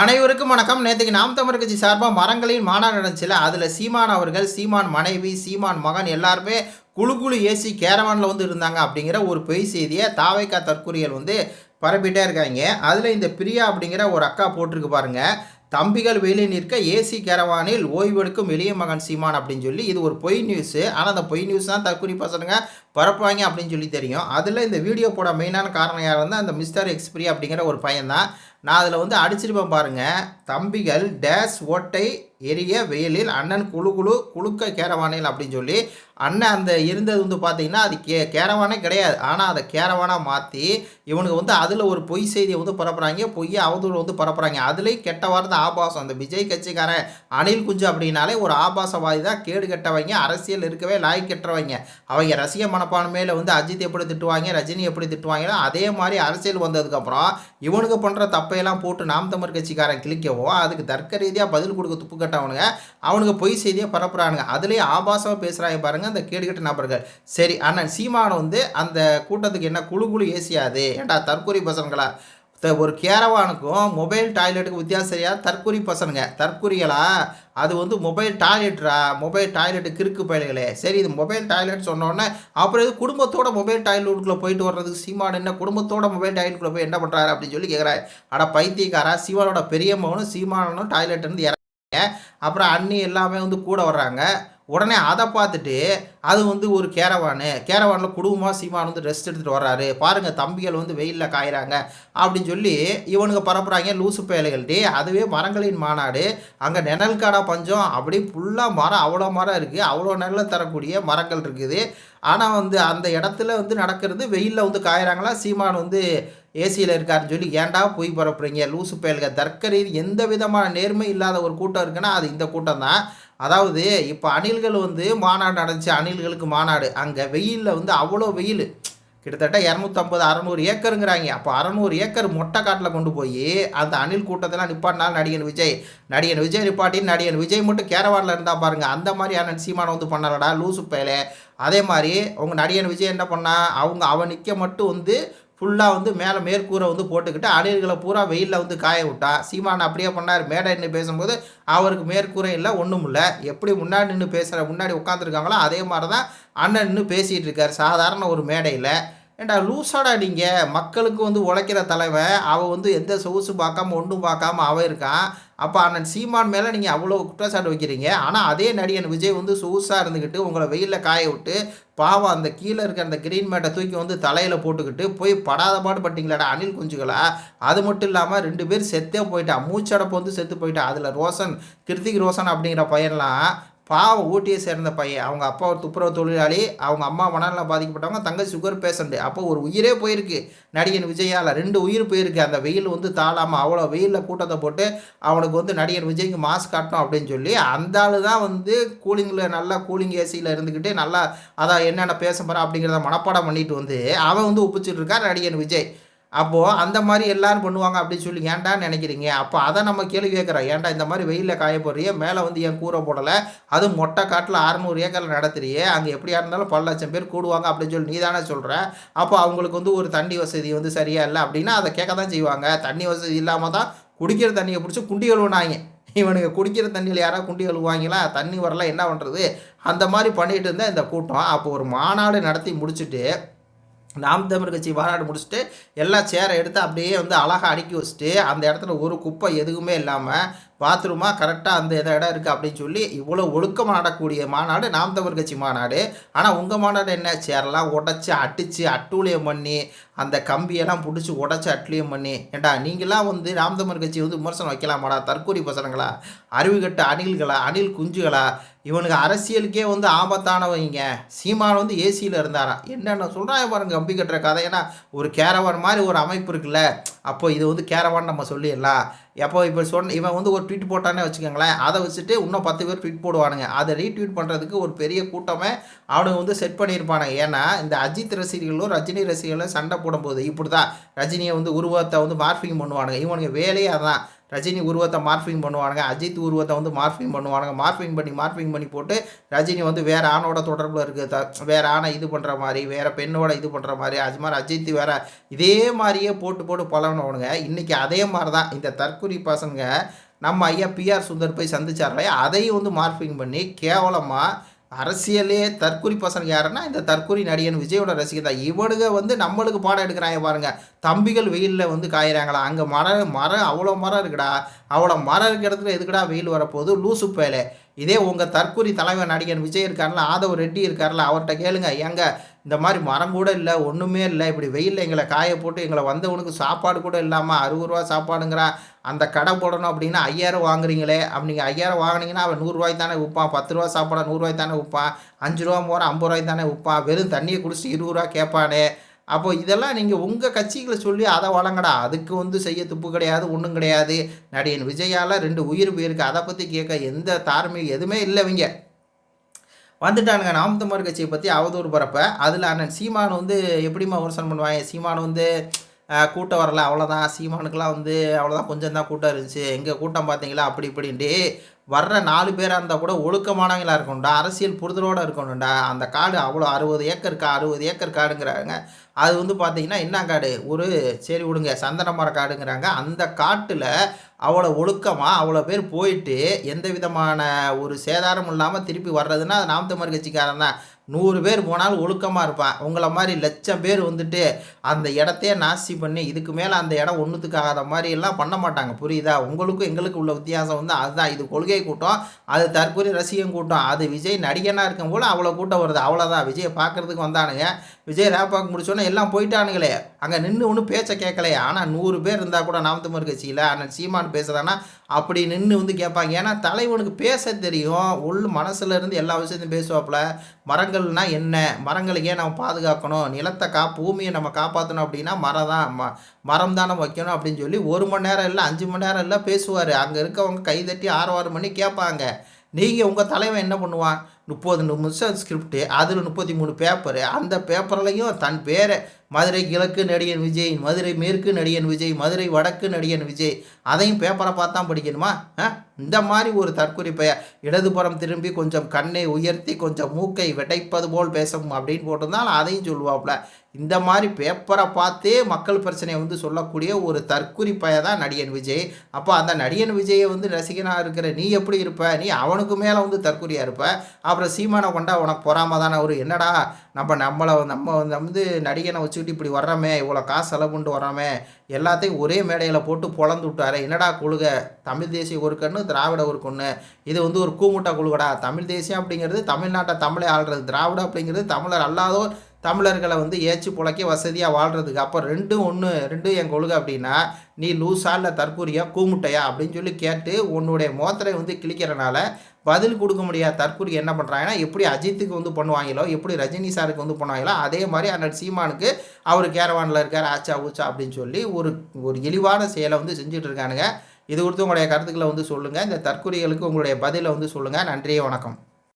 அனைவருக்கும் வணக்கம். நேற்றுக்கு நாம் தமிழ் கட்சி சார்பாக மரங்களின் மாநாடு நடந்துச்சுல அதில் சீமான் அவர்கள் சீமான் மனைவி சீமான் மகன் எல்லாருமே குழு குழு ஏசி கேரவானில் வந்து இருந்தாங்க அப்படிங்கிற ஒரு பொய் செய்தியை தாவைக்கா தற்கொலைகள் வந்து பரப்பிட்டே இருக்காங்க. அதில் இந்த பிரியா அப்படிங்கிற ஒரு அக்கா போட்டிருக்கு பாருங்கள் தம்பிகள் வெளியே நிற்க ஏசி கேரவானில் ஓய்வெடுக்கும் எளிய மகன் சீமான் அப்படின்னு சொல்லி இது ஒரு பொய் நியூஸு. ஆனால் அந்த பொய் நியூஸ் தான் தற்கொலை பசங்க பரப்புவாங்க அப்படின்னு சொல்லி தெரியும். அதில் இந்த வீடியோ போட மெயினான காரணம் யார் வந்து அந்த மிஸ்டர் எக்ஸ்பிரி அப்படிங்கிற ஒரு பையன் தான். நான் அதில் வந்து அடிச்சிருப்பேன் பாருங்கள் தம்பிகள் டேஸ் ஓட்டை எரிய வெயிலில் அண்ணன் குழு குழு குழுக்க கேரவானையில் அப்படின்னு சொல்லி அண்ணன் அந்த இருந்தது வந்து பார்த்தீங்கன்னா அது கே கேரவானே கிடையாது. ஆனால் அதை கேரவானாக மாற்றி இவனுக்கு வந்து அதில் ஒரு பொய் செய்தியை வந்து பரப்புகிறாங்க பொய்யை அவதூறு வந்து பரப்புகிறாங்க அதுலேயும் கெட்ட வார்த்தை ஆபாசம். அந்த விஜய் கட்சிக்காரன் அனில் குஞ்சு அப்படின்னாலே ஒரு ஆபாசவாதி தான். கேடு கெட்டவங்க அரசியல் இருக்கவே லாய் கெட்டவங்க. அவங்க ரசிக மனப்பான்மையில் வந்து அஜித் எப்படி திட்டுவாங்க ரஜினி எப்படி திட்டுவாங்களோ அதே மாதிரி அரசியல் வந்ததுக்கப்புறம் இவனுக்கு பண்ணுற தப்பையெல்லாம் போட்டு நாம் தமிழ் கட்சிக்காரன் கிளிக்கவும் அதுக்கு தர்க்க ரீதியாக பதில் கொடுக்க துப்பு கட்டவனுங்க அவனுக்கு பொய் செய்தியை பரப்புறானுங்க. அதுலேயே ஆபாசமாக பேசுகிறாங்க பாருங்க அந்த கேடுகட்ட நபர்கள். சரி அண்ணன் சீமான வந்து அந்த கூட்டத்துக்கு என்ன குழு குழு ஏசியாது. ஏன்டா தற்கொலை பசங்களா? ஒரு கேரவானுக்கும் மொபைல் டாய்லெட்டுக்கு வித்தியாசம் சரியா? தற்கொலை பசனுங்க. தற்கொலைகளா? அது வந்து மொபைல் டாய்லெட்ரா மொபைல் டாய்லெட்டு கிறுக்கு பயல்களே. சரி இது மொபைல் டாய்லெட் சொன்னோடனே அப்புறம் இது குடும்பத்தோட மொபைல் டாய்லெட்டுக்குள்ளே போயிட்டு வர்றதுக்கு சீமான் என்ன குடும்பத்தோட மொபைல் டாய்லெட்டுக்குள்ளே போய் என்ன பண்ணுறாரு அப்படின்னு சொல்லி கேட்குறாரு அட பைத்தியக்காரா சீமானோட பெரிய மகனும் சீமானனும் டாய்லெட் இருந்து இறங்க அப்புறம் அண்ணி எல்லாமே வந்து கூட வர்றாங்க. உடனே அதை பார்த்துட்டு அது வந்து ஒரு கேரவானு கேரவானில் குடும்பமாக சீமான் வந்து ரெஸ்ட் எடுத்துகிட்டு வர்றாரு. பாருங்கள் தம்பிகள் வந்து வெயிலில் காயிறாங்க. அப்படின்னு சொல்லி இவனுங்க பரப்புகிறாங்க லூசு பேலைகள்டி அதுவே மரங்களின் மாநாடு. அங்கே நிழல் காடா பஞ்சம். அப்படி ஃபுல்லாக மரம் அவ்வளோ மரம் இருக்குது அவ்வளோ நெல்ல தரக்கூடிய மரங்கள் இருக்குது. ஆனால் வந்து அந்த இடத்துல வந்து நடக்கிறது வெயிலில் வந்து காயிறாங்களா? சீமான் வந்து ஏசியில் இருக்காருன்னு சொல்லி ஏன்டா போய் பரப்புறீங்க? லூசு பயல்க தர்க்கரி எந்த விதமான நேர்மை இல்லாத ஒரு கூட்டம் இருக்குன்னா அது இந்த கூட்டம் தான் அதாவது இப்போ அணில்கள் வந்து மாநாடு நடந்துச்சு அணில்களுக்கு மாநாடு. அங்கே வெயிலில் வந்து அவ்வளோ வெயில். கிட்டத்தட்ட இரநூத்தம்பது அறநூறு ஏக்கருங்கிறாங்க. அப்போ அறநூறு ஏக்கர் மொட்டை காட்டில் கொண்டு போய் அந்த அணில் கூட்டத்தெல்லாம் நிப்பாட்டினால் நடிகன் விஜய். நடிகன் விஜய் நிப்பாட்டி நடிகன் விஜய் மட்டும் கேரவாடில் இருந்தால் பாருங்கள் அந்த மாதிரி அண்ணன் சீமானை வந்து பண்ணலடா லூசு பேலே அதே மாதிரி அவங்க நடிகன் விஜய் என்ன பண்ணா அவங்க அவன் நிற்க மட்டும் வந்து ஃபுல்லாக வந்து மேலே மேற்கூரை வந்து போட்டுக்கிட்டு அணில்களை பூரா வெயிலில் வந்து காய விட்டா சீமான் அப்படியே பண்ணார். மேடை நின்று பேசும்போது அவருக்கு மேற்கூரை இல்லை ஒன்றும் இல்லை. எப்படி முன்னாடி நின்று பேசுகிற முன்னாடி உட்காந்துருக்காங்களோ அதே மாதிரி தான் அண்ணன் நின்று பேசிகிட்டு இருக்கார் சாதாரண ஒரு மேடையில். ஏண்டா லூசாடா நீங்கள் மக்களுக்கு வந்து உழைக்கிற தலைவன் அவள் வந்து எந்த சொகுசு பார்க்காம ஒன்றும் பார்க்காம அவன் இருக்கான் அப்போ அண்ணன் சீமான் மேலே நீங்கள் அவ்வளோ குற்றச்சாட்டு வைக்கிறீங்க. ஆனால் அதே நடிகன் விஜய் வந்து சொகுசாக இருந்துக்கிட்டு உங்களை வெயிலில் காய விட்டு பாவம் அந்த கீழே இருக்க அந்த கிரீன் மேட்டை தூக்கி வந்து தலையில் போட்டுக்கிட்டு போய் படாத பாடு பட்டிங்களாடா அணில் குஞ்சுகளா? அது மட்டும் இல்லாமல் ரெண்டு பேர் செத்தே போயிட்டா மூச்சடப்பு வந்து செத்து போயிட்டா. அதில் ரோஷன் கிருத்திக் ரோஷன் அப்படிங்கிற பையன்லாம் பாவம் ஊட்டியை சேர்ந்த பையன். அவங்க அப்பா ஒரு துப்புரவு தொழிலாளி. அவங்க அம்மா மனநல பாதிக்கப்பட்டவங்க. தங்கச்சி சுகர் பேஷண்ட்டு அப்போ ஒரு உயிரே போயிருக்கு. நடிகன் விஜயால் ரெண்டு உயிர் போயிருக்கு. அந்த வெயில் வந்து தாழாமல் அவ்வளோ வெயிலில் கூட்டத்தை போட்டு அவனுக்கு வந்து நடிகர் விஜய்க்கு மாஸ்க் காட்டணும் அப்படின்னு சொல்லி அந்த ஆள் தான் வந்து கூலிங்கில் நல்லா கூலிங் ஏசியில் இருந்துக்கிட்டு நல்லா அதான் என்னென்ன பேச போகிறான் அப்படிங்கிறத மனப்பாடம் பண்ணிட்டு வந்து அவன் வந்து ஒப்பிச்சிட்டு இருக்கார் நடிகன் விஜய். அப்போது அந்த மாதிரி எல்லோரும் பண்ணுவாங்க அப்படின்னு சொல்லி ஏன்டா நினைக்கிறீங்க? அப்போ அதை நம்ம கேள்வி கேட்குறோம். ஏன்டா இந்த மாதிரி வெயிலில் காய போடுறியே மேலே வந்து ஏன் கூரை போடலை? அதுவும் மொட்டை காட்டில் அறநூறு ஏக்கரில் நடத்துறியே? அங்கே எப்படியா இருந்தாலும் பல லட்சம் பேர் கூடுவாங்க அப்படின்னு சொல்லி நீ தானே சொல்கிற அப்போ அவங்களுக்கு வந்து ஒரு தண்ணி வசதி வந்து சரியா இல்லை அப்படின்னா அதை கேட்க தான் செய்வாங்க. தண்ணி வசதி இல்லாமல் தான் குடிக்கிற தண்ணியை பிடிச்சி குண்டி கழுவுனாங்க இவனுக்கு குடிக்கிற தண்ணியில் யாராவது குண்டி கழுவாங்களா தண்ணி வரல என்ன பண்ணுறது அந்த மாதிரி பண்ணிகிட்டு இருந்தால் இந்த கூட்டம் அப்போ ஒரு மாநாடு நடத்தி முடிச்சுட்டு நாம் தமிழ் கட்சி மாநாடு முடிச்சுட்டு எல்லா சேரை எடுத்து அப்படியே வந்து அழகாக அடுக்கி வச்சுட்டு அந்த இடத்துல ஒரு குப்பை எதுவுமே இல்லாமல் பாத்ரூமாக கரெக்டாக அந்த இட இடம் இருக்குது அப்படின்னு சொல்லி இவ்வளோ ஒழுக்கமாக நடக்கக்கூடிய மாநாடு நாம் தமிழ் கட்சி மாநாடு. ஆனால் உங்கள் மாநாடு என்ன? சேரெல்லாம் உடச்சி அடித்து அட்டூழியம் பண்ணி அந்த கம்பியெல்லாம் பிடிச்சி உடச்சி அட்டூழியம் பண்ணி. ஏண்டா நீங்களாம் வந்து நாம் தமிழ் கட்சி வந்து விமர்சனம் வைக்கலாமாடா? தற்கூரி பசங்களா அறிவுகட்ட அணில்களா? அணில் குஞ்சுகளா? இவனுக்கு அரசியலுக்கே வந்து ஆபத்தானவங்க. சீமான் வந்து ஏசியில் இருந்தாராம் என்னென்ன சொல்கிறாங்க பாருங்க கம்பி கட்டுற கதை. ஏன்னா ஒரு கேரவான் மாதிரி ஒரு அமைப்பு இருக்குல்ல. அப்போ இது வந்து கேரவான் நம்ம சொல்லிடலாம். எப்போ இப்போ சொன்ன இவன் வந்து ஒரு ட்வீட் போட்டானே வச்சுக்கோங்களேன். அதை வச்சுட்டு இன்னும் பத்து பேர் ட்வீட் போடுவானுங்க. அதை ரீட்வீட் பண்ணுறதுக்கு ஒரு பெரிய கூட்டமே அவனுங்க வந்து செட் பண்ணியிருப்பானுங்க. ஏன்னா இந்த அஜித் ரசிகர்களும் ரஜினி ரசிகர்களும் சண்டை போடும்போது இப்படி தான் ரஜினியை வந்து உருவத்தை வந்து மார்பிங் பண்ணுவானுங்க. இவனுங்க வேலையே அதான். ரஜினி உருவத்தை மார்ஃபிங் பண்ணுவானுங்க அஜித் உருவத்தை வந்து மார்ஃபிங் பண்ணுவானுங்க மார்ஃபிங் பண்ணி மார்ஃபிங் பண்ணி போட்டு ரஜினி வந்து வேறு ஆணோட தொடர்பில் இருக்குது த வேறு ஆணை இது பண்ணுற மாதிரி வேறு பெண்ணோட இது பண்ணுற மாதிரி அது மாதிரி அஜித் வேறு இதே மாதிரியே போட்டு போட்டு பழகினவனுங்க. இன்றைக்கி அதே மாதிரி தான் இந்த தற்குறி பசங்க நம்ம ஐயா பிஆர் சுந்தர் போய் சந்திச்சார்களே அதையும் வந்து மார்ஃபிங் பண்ணி கேவலமாக அரசியலே தற்குறி பசங்க யாருன்னா இந்த தற்குறி நடிகன் விஜயோட ரசிகர் தான். இவனுங்க வந்து நம்மளுக்கு பாடம் எடுக்கிறாங்க பாருங்க. தம்பிகள் வெயிலில் வந்து காயிறாங்களா? அங்கே மரம் மரம் அவ்வளோ மரம் இருக்குடா. அவ்வளோ மரம் இருக்கிற இடத்துல எதுக்குடா வெயில் வரப்போகுது? லூசு பேலே இதே உங்கள் தற்குறி தலைவர் நடிகன் விஜய் இருக்கார்ல ஆதவ் ரெட்டி இருக்கார்ல அவர்கிட்ட கேளுங்க. எங்கள் இந்த மாதிரி மரம் கூட இல்லை ஒன்றுமே இல்லை. இப்படி வெயிலில் எங்களை காய போட்டு எங்களை வந்தவனுக்கு சாப்பாடு கூட இல்லாமல் அறுபது ரூபா சாப்பாடுங்கிறா அந்த கடை போடணும் அப்படின்னா ஐயாயிரம் வாங்குறீங்களே. அப்படி நீங்கள் ஐயாயிரம் வாங்கினீங்கன்னா அவன் நூறுரூவாய்க்கு தானே விற்பான். பத்து ரூபா சாப்பாடு நூறுரூவாய்க்கு தானே விற்பான். அஞ்சு ரூபா போகிற ஐம்பது ரூபாய்க்கு தானே விற்பான். வெறும் தண்ணியை குடிச்சிட்டு இருபது ரூபா கேட்பானே. அப்போ இதெல்லாம் நீங்கள் உங்கள் கட்சிகளை சொல்லி அதை வழங்கடா. அதுக்கு வந்து செய்ய துப்பு கிடையாது ஒன்றும் கிடையாது. நடிகன் விஜயால் ரெண்டு உயிர் போயிருக்கு. அதை பற்றி கேட்க எந்த தார்மீக எதுவுமே இல்லை இவங்க. வந்துட்டானுங்க. நாம் தமிழர் கட்சியை பற்றி அவதூறு பரப்ப. அதில் அண்ணன் சீமான் வந்து எப்படிம்மா விமர்சனம் பண்ணுவாங்க? சீமான் வந்து கூட்டம் வரல அவ்வளோதான் சீமானுக்கெல்லாம் வந்து அவ்வளோதான் கொஞ்சம் தான் கூட்டம் இருந்துச்சு. எங்கள் கூட்டம் பார்த்தீங்களா? அப்படி இப்படின்ட்டு வர்ற நாலு பேராக இருந்தால் கூட ஒழுக்கமானவங்களாக இருக்கணும்டா அரசியல் புரிதலோடு இருக்கணும்டா. அந்த காடு அவ்வளோ அறுபது ஏக்கர் கா அறுபது ஏக்கர் காடுங்கிறாங்க. அது வந்து பார்த்தீங்கன்னா என்ன காடு? ஒரு சரி விடுங்க சந்தன மர காடுங்கிறாங்க. அந்த காட்டில் அவ்வளோ ஒழுக்கமாக அவ்வளோ பேர் போயிட்டு எந்த விதமான ஒரு சேதாரமும் இல்லாமல் திருப்பி வர்றதுன்னா அது நாம் தமிழ் கட்சிக்காரன் தான். நூறு பேர் போனாலும் ஒழுக்கமாக இருப்பான். உங்களை மாதிரி லட்சம் பேர் வந்துட்டு அந்த இடத்தையே நாசி பண்ணி இதுக்கு மேலே அந்த இடம் ஒன்றுத்துக்கு ஆகாத மாதிரி எல்லாம் பண்ண மாட்டாங்க. புரியுதா? உங்களுக்கும் எங்களுக்கு உள்ள வித்தியாசம் வந்து அதுதான். இது கொள்கை கூட்டம் அது தற்கொலை ரசிகன் கூட்டம். அது விஜய் நடிகனாக இருக்கும் போல் அவ்வளோ கூட்டம் வருது. அவ்வளோதான் விஜயை பார்க்குறதுக்கு வந்தானுங்க. விஜய் ரேப்பாக்கு முடிச்சோன்னே எல்லாம் போயிட்டானுங்களே. அங்கே நின்று ஒன்றும் பேச்சை கேட்கலையே. ஆனால் நூறு பேர் இருந்தால் கூட நாம் கட்சியில் ஆனால் சீமான் பேசுகிறான்னா அப்படி நின்று வந்து கேட்பாங்க. ஏன்னா தலைவனுக்கு பேச தெரியும். உள் மனசுல இருந்து எல்லா விஷயத்தையும் பேசுவாப்புல. மரங்கள்னால் என்ன? மரங்களை ஏன் நம்ம பாதுகாக்கணும்? நிலத்தை கா பூமியை நம்ம காப்பாற்றணும் அப்படின்னா மரம் தான். ம மரம் தானே வைக்கணும் அப்படின்னு சொல்லி ஒரு மணி நேரம் இல்லை அஞ்சு மணி நேரம் இல்லை பேசுவார். அங்கே இருக்கவங்க கைதட்டி ஆறு ஆறு மணி கேட்பாங்க. நீங்கள் உங்கள் தலைவன் என்ன பண்ணுவான்? முப்பது நிமிஷம் ஸ்கிரிப்டு அதில் முப்பத்தி மூணு பேப்பரு அந்த பேப்பர்லையும் தன் பேரை மதுரை கிழக்கு நடிகன் விஜய் மதுரை மேற்கு நடிகன் விஜய் மதுரை வடக்கு நடிகன் விஜய் அதையும் பேப்பரை பார்த்தா படிக்கணுமா? இந்த மாதிரி ஒரு தற்கொலை இடதுபுறம் திரும்பி கொஞ்சம் கண்ணை உயர்த்தி கொஞ்சம் மூக்கை வெடைப்பது போல் பேசும் அப்படின்னு போட்டிருந்தால் அதையும் சொல்லுவாப்புல. இந்த மாதிரி பேப்பரை பார்த்தே மக்கள் பிரச்சனையை வந்து சொல்லக்கூடிய ஒரு தற்குறி தான் நடிகன் விஜய். அப்போ அந்த நடிகன் விஜயை வந்து ரசிகனாக இருக்கிற நீ எப்படி இருப்ப? நீ அவனுக்கு மேலே வந்து தற்குறியாக இருப்ப? அப்புறம் சீமானை கொண்டா உனக்கு பொறாம தானே ஒரு? என்னடா நம்ம நம்மளை நம்ம வந்து நடிகனை வச்சுக்கிட்டு இப்படி வர்றோமே இவ்வளோ காசு செலவு பண்ணிட்டு வர்றோமே எல்லாத்தையும் ஒரே மேடையில் போட்டு பொழந்து விட்டாரு என்னடா கொள்கை தமிழ் தேசிய ஒரு கண்ணு திராவிட ஒரு இது வந்து ஒரு கூமுட்டா கொள்கடா தமிழ் தேசியம் அப்படிங்கிறது தமிழ்நாட்டை தமிழை ஆள்றது. திராவிட அப்படிங்கிறது தமிழர் அல்லாதோர் தமிழர்களை வந்து ஏச்சு புழைக்க வசதியாக வாழ்கிறதுக்கு அப்போ ரெண்டும் ஒன்று ரெண்டும் என் கொள்கை அப்படின்னா நீ லூஸா இல்லை தற்கூரியா கூமுட்டையா அப்படின்னு சொல்லி கேட்டு உன்னுடைய மோத்தரை வந்து கிழிக்கிறனால பதில் கொடுக்க முடியாத தற்கூரி என்ன பண்ணுறாங்கன்னா எப்படி அஜித்துக்கு வந்து பண்ணுவாங்களோ எப்படி ரஜினி சாருக்கு வந்து பண்ணுவாங்களோ அதே மாதிரி அண்ணன் சீமானுக்கு அவர் கேரவானில் இருக்கார் ஆச்சா ஊச்சா அப்படின்னு சொல்லி ஒரு ஒரு இழிவான செயலை வந்து செஞ்சுட்டு இருக்கானுங்க. இது குறித்து உங்களுடைய கருத்துக்களை வந்து சொல்லுங்கள் இந்த தற்கூரிகளுக்கு உங்களுடைய பதிலை வந்து சொல்லுங்கள் நன்றியே வணக்கம்.